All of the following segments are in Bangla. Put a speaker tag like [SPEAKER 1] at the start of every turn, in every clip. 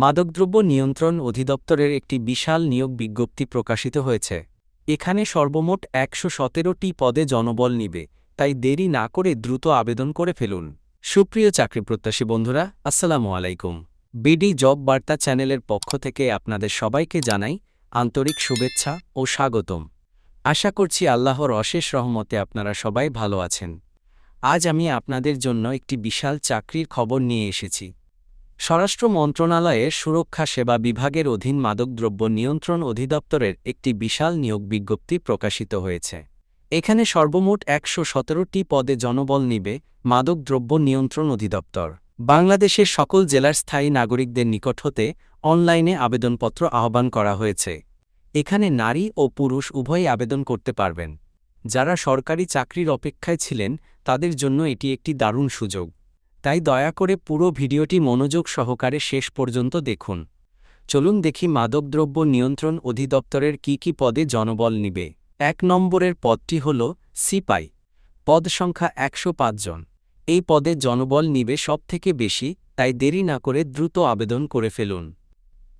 [SPEAKER 1] মাদকদ্রব্য নিয়ন্ত্রণ অধিদপ্তরের একটি বিশাল নিয়োগ বিজ্ঞপ্তি প্রকাশিত হয়েছে। এখানে সর্বমোট একশো সতেরোটি পদে জনবল নিবে, তাই দেরি না করে দ্রুত আবেদন করে ফেলুন। সুপ্রিয় চাকরিপ্রত্যাশী বন্ধুরা, আসসালামু আলাইকুম। বিডি জব বার্তা চ্যানেলের পক্ষ থেকে আপনাদের সবাইকে জানাই আন্তরিক শুভেচ্ছা ও স্বাগতম। আশা করছি আল্লাহর অশেষ রহমতে আপনারা সবাই ভালো আছেন। আজ আমি আপনাদের জন্য একটি বিশাল চাকরির খবর নিয়ে এসেছি। স্বরাষ্ট্র মন্ত্রণালয়ের সুরক্ষা সেবা বিভাগের অধীন মাদকদ্রব্য নিয়ন্ত্রণ অধিদপ্তরের একটি বিশাল নিয়োগ বিজ্ঞপ্তি প্রকাশিত হয়েছে। এখানে সর্বমোট একশো সতেরোটি পদে জনবল নিবে মাদকদ্রব্য নিয়ন্ত্রণ অধিদপ্তর। বাংলাদেশের সকল জেলার স্থায়ী নাগরিকদের নিকট হতে অনলাইনে আবেদনপত্র আহ্বান করা হয়েছে। এখানে নারী ও পুরুষ উভয়ই আবেদন করতে পারবেন। যারা সরকারি চাকরির অপেক্ষায় ছিলেন, তাদের জন্য এটি একটি দারুণ সুযোগ। তাই দয়া করে পুরো ভিডিওটি মনোযোগ সহকারে শেষ পর্যন্ত দেখুন। চলুন দেখি মাদকদ্রব্য নিয়ন্ত্রণ অধিদপ্তরের কি কি পদে জনবল নিবে। এক নম্বরের পদটি হল সিপাই, পদ সংখ্যা একশো জন। এই পদে জনবল নিবে সবথেকে বেশি, তাই দেরি না করে দ্রুত আবেদন করে ফেলুন।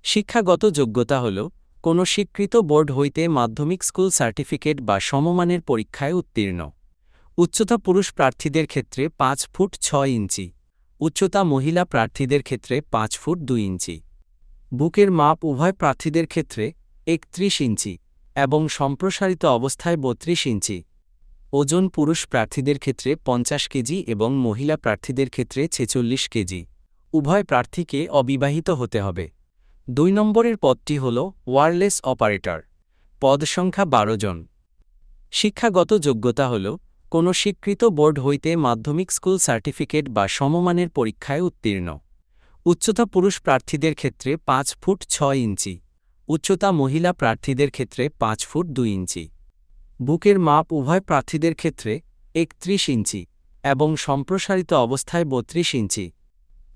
[SPEAKER 1] শিক্ষাগত যোগ্যতা হল, কোনো স্বীকৃত বোর্ড হইতে মাধ্যমিক স্কুল সার্টিফিকেট বা সমমানের পরীক্ষায় উত্তীর্ণ। উচ্চতা পুরুষ প্রার্থীদের ক্ষেত্রে পাঁচ ফুট ছয় ইঞ্চি। উচ্চতা মহিলা প্রার্থীদের ক্ষেত্রে পাঁচ ফুট দুই ইঞ্চি। বুকের মাপ উভয় প্রার্থীদের ক্ষেত্রে একত্রিশ ইঞ্চি এবং সম্প্রসারিত অবস্থায় বত্রিশ ইঞ্চি। ওজন পুরুষ প্রার্থীদের ক্ষেত্রে পঞ্চাশ কেজি এবং মহিলা প্রার্থীদের ক্ষেত্রে ছেচল্লিশ কেজি। উভয় প্রার্থীকে অবিবাহিত হতে হবে। দুই নম্বরের পদটি হল ওয়ারলেস অপারেটর। পদ সংখ্যা বারো জন। শিক্ষাগত যোগ্যতা হল কোনো স্বীকৃত বোর্ড হইতে মাধ্যমিক স্কুল সার্টিফিকেট বা সমমানের পরীক্ষায় উত্তীর্ণ। উচ্চতা পুরুষ প্রার্থীদের ক্ষেত্রে পাঁচ ফুট ছয় ইঞ্চি। উচ্চতা মহিলা প্রার্থীদের ক্ষেত্রে পাঁচ ফুট দুই ইঞ্চি। বুকের মাপ উভয় প্রার্থীদের ক্ষেত্রে একত্রিশ ইঞ্চি এবং সম্প্রসারিত অবস্থায় বত্রিশ ইঞ্চি।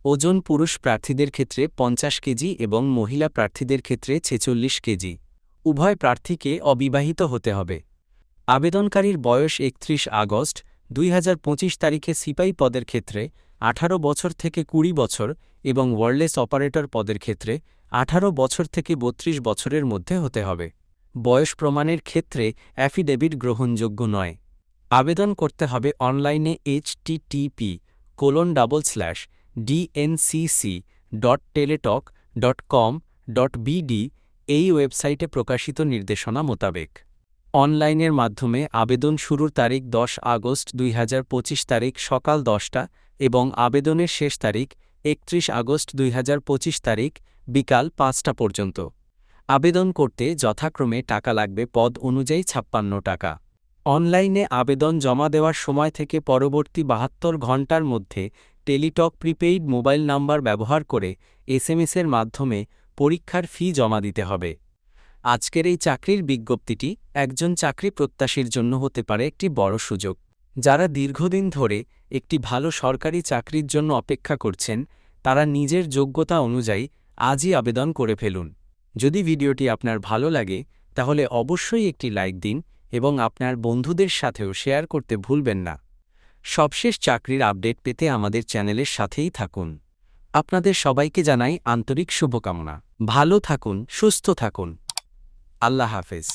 [SPEAKER 1] ওজন পুরুষ প্রার্থীদের ক্ষেত্রে পঞ্চাশ কেজি এবং মহিলা প্রার্থীদের ক্ষেত্রে ছেচল্লিশ কেজি। উভয় প্রার্থীকে অবিবাহিত হতে হবে। আবেদনকারীর বয়স একত্রিশ আগস্ট, দুই হাজার পঁচিশ তারিখে সিপাই পদের ক্ষেত্রে আঠারো বছর থেকে কুড়ি বছর এবং ওয়ারলেস অপারেটর পদের ক্ষেত্রে আঠারো বছর থেকে বত্রিশ বছরের মধ্যে হতে হবে। বয়স প্রমাণের ক্ষেত্রে অ্যাফিডেভিট গ্রহণযোগ্য নয়। আবেদন করতে হবে অনলাইনে HTTP colon double slash DNCC dot Teletalk dot com dot BD এই ওয়েবসাইটে প্রকাশিত নির্দেশনা মোতাবেক। অনলাইনের মাধ্যমে আবেদন শুরুর তারিখ দশ আগস্ট দুই হাজার পঁচিশ তারিখ সকাল দশটা এবং আবেদনের শেষ তারিখ একত্রিশ আগস্ট দুই হাজার পঁচিশ তারিখ বিকাল পাঁচটা পর্যন্ত। আবেদন করতে যথাক্রমে টাকা লাগবে পদ অনুযায়ী ছাপ্পান্ন টাকা। অনলাইনে আবেদন জমা দেওয়ার সময় থেকে পরবর্তী বাহাত্তর ঘণ্টার মধ্যে টেলিটক প্রিপেইড মোবাইল নাম্বার ব্যবহার করে এসএমএসের মাধ্যমে পরীক্ষার ফি জমা দিতে হবে। আজকের এই চাকরির বিজ্ঞপ্তিটি একজন চাকরি প্রত্যাশীর জন্য হতে পারে একটি বড় সুযোগ। যারা দীর্ঘদিন ধরে একটি ভালো সরকারি চাকরির জন্য অপেক্ষা করছেন, তারা নিজের যোগ্যতা অনুযায়ী আজই আবেদন করে ফেলুন। যদি ভিডিওটি আপনার ভালো লাগে, তাহলে অবশ্যই একটি লাইক দিন এবং আপনার বন্ধুদের সাথেও শেয়ার করতে ভুলবেন না। সবশেষ চাকরির আপডেট পেতে আমাদের চ্যানেলের সাথেই থাকুন। আপনাদের সবাইকে জানাই আন্তরিক শুভকামনা। ভালো থাকুন, সুস্থ থাকুন। আল্লাহ হাফেজ।